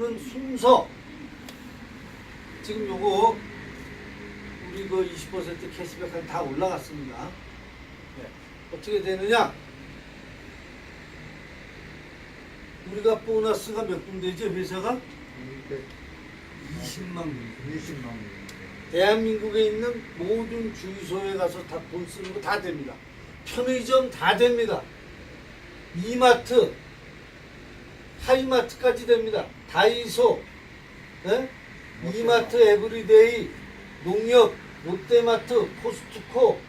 있는 순서 지금 요거 우리 그 20% 캐시백까지 다 올라갔습니다. 네. 어떻게 되느냐? 우리가 보너스가 몇 군데지 회사가 20만 군. 20만 원. 대한민국에 있는 모든 주유소에 가서 다 돈 쓰는 거 다 됩니다. 편의점 다 됩니다. 이마트, 하이마트까지 됩니다. 다이소, 예? 이마트 에브리데이, 농협, 롯데마트, 코스트코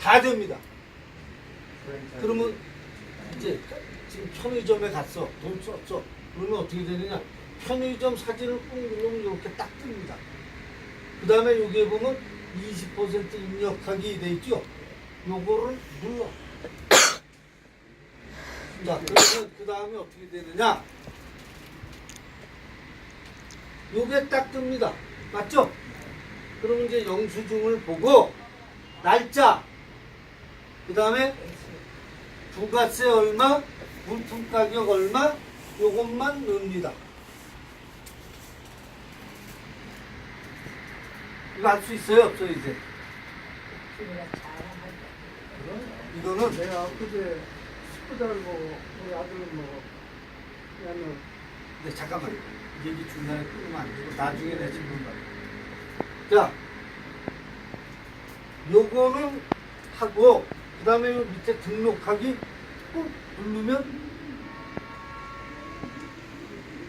다 됩니다. 그러면 이제 지금 편의점에 갔어. 돈 썼어. 그러면 어떻게 되느냐? 편의점 사진을 꾹 누르면 이렇게 딱 뜹니다. 그 다음에 여기에 보면 20% 입력하기 돼 있죠? 요거를 눌러. 자, 그러면 그 다음에 어떻게 되느냐? 요게 딱 뜹니다. 맞죠? 그럼 이제 영수증을 보고 날짜, 그 다음에 부가세 얼마, 물품 가격 얼마, 요것만 넣습니다. 이거 할 수 있어요? 없어요, 이제? 이거는 내가 엊그제 식구들 뭐 우리 아들 뭐 야는 네, 잠깐만. 얘기 중간에 끊으면 안 되고 나중에 내 질문 받아. 자, 요거는 하고 그 다음에 요 밑에 등록하기 꾹 누르면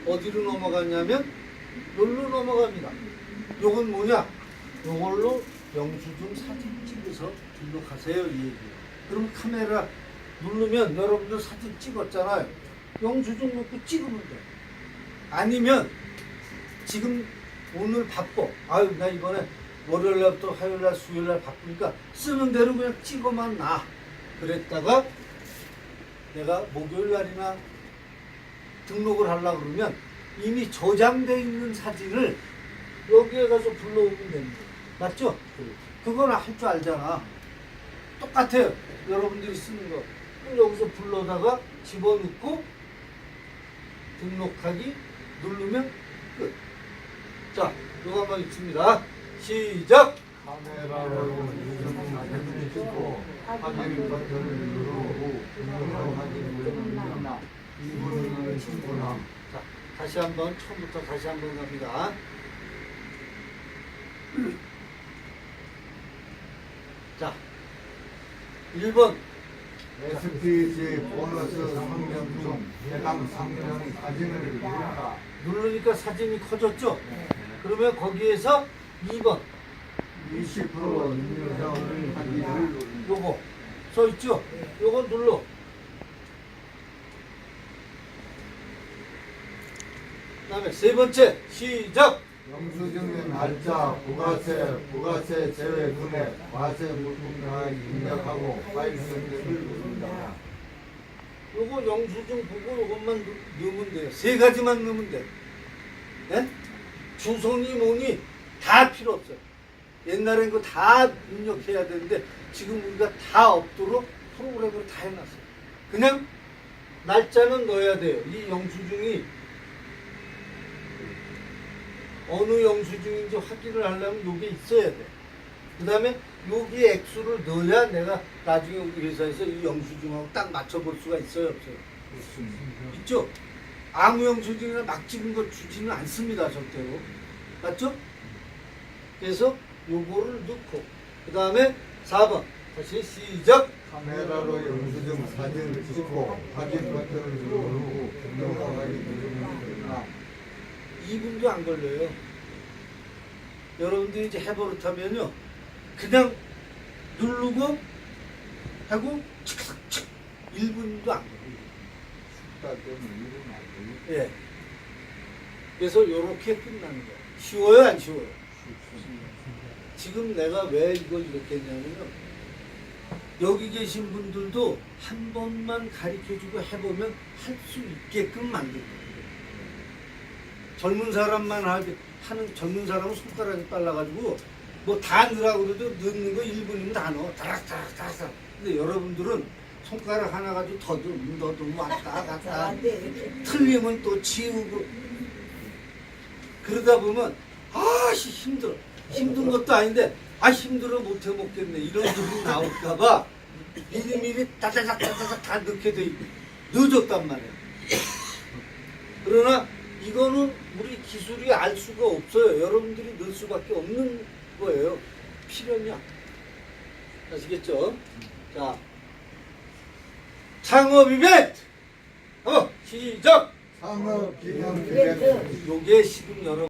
어디로 넘어갔냐면 여기로 넘어갑니다. 요건 뭐냐? 요걸로 영수증 사진 찍어서 등록하세요 이 얘기예요. 그럼 카메라 누르면 여러분들 사진 찍었잖아요. 영수증 놓고 찍으면 돼. 아니면 지금 오늘 바빠. 아유 나 이번에 월요일 날부터 화요일 날 수요일 날 바쁘니까 쓰는 대로 그냥 찍어만 놔. 그랬다가 내가 목요일 날이나 등록을 하려고 그러면 이미 저장돼 있는 사진을 여기에 가서 불러오면 됩니다. 맞죠? 그건 할 줄 알잖아. 똑같아요. 여러분들이 쓰는 거. 여기서 불러다가 집어넣고 등록하기 누르면 끝. 자, 이거 한번 읽습니다. 시작! 카메라로 사진을 찍고 확인 버튼을 누르고 등록하기 누르면 이분은 충분함. 자, 다시 한번 처음부터 다시 한번 갑니다. 자, 1번 SPC 보너스 상명 중 해당 상명 사진을 누른다. 누르니까 사진이 커졌죠? 그러면 거기에서 2번 20% 임료사원을 하기를. 요거 써 있죠? 요거 눌러. 그 다음에 세 번째 시작. 영수증의 날짜, 부가세, 부가세 제외 금액, 과세 물품량을 입력하고 파일 선택을 누른다. 요거 영수증 보고 요것만 넣- 넣으면 돼요. 세 가지만 넣으면 돼. 예? 주소니 뭐니 다 필요 없어요. 옛날엔 그거 다 입력해야 되는데 지금 우리가 다 없도록 프로그램으로 다 해놨어요. 그냥 날짜는 넣어야 돼요. 이 영수증이 어느 영수증인지 확인을 하려면 요게 있어야 돼. 그 다음에 여기 액수를 넣어야 내가 나중에 우리 회사에서 이 영수증하고 딱 맞춰볼 수가 있어요, 없어요? 있죠? 아무 영수증이나 막 찍은 거 주지는 않습니다, 절대로. 맞죠? 그래서 요거를 넣고, 그 다음에 4번. 다시 시작! 카메라로 영수증 사진을 찍고 확인 버튼을 누르고 등록하기 누르면 된다. 2분도 안 걸려요. 여러분들이 이제 해버릇하면요. 그냥 누르고 하고 칙칙칙 1분도 안 걸려요. 숫자 때문에 이러면 안 되겠다. 예. 그래서 요렇게 끝나는 거예요. 쉬워요, 안 쉬워요? 지금 내가 왜 이걸 이렇게 했냐면요. 여기 계신 분들도 한 번만 가르쳐주고 해보면 할 수 있게끔 만든 거예요. 젊은 사람만 하게 하는 젊은 사람은 손가락이 빨라가지고 뭐 다 넣으라고 그래도 넣는 거 1분이면 다 넣어. 다락다락다락. 근데 여러분들은 손가락 하나 가지고 더 넣으면 더 넣으면 왔다 갔다. 틀리면 또 지우고. 그러다 보면 아씨 힘들어. 힘든 것도 아닌데 아 힘들어 못해 먹겠네. 이런 소리 나올까봐 미리미리 따다닥 따다닥 다 넣게 돼 있고. 늦었단 말이야. 그러나 이거는 우리 기술이 알 수가 없어요. 여러분들이 넣을 수밖에 없는 거예요. 필연이야 아시겠죠? 자 창업 이벤트! 한번 시작! 상업 기념 이벤트. 요게 지금 여러분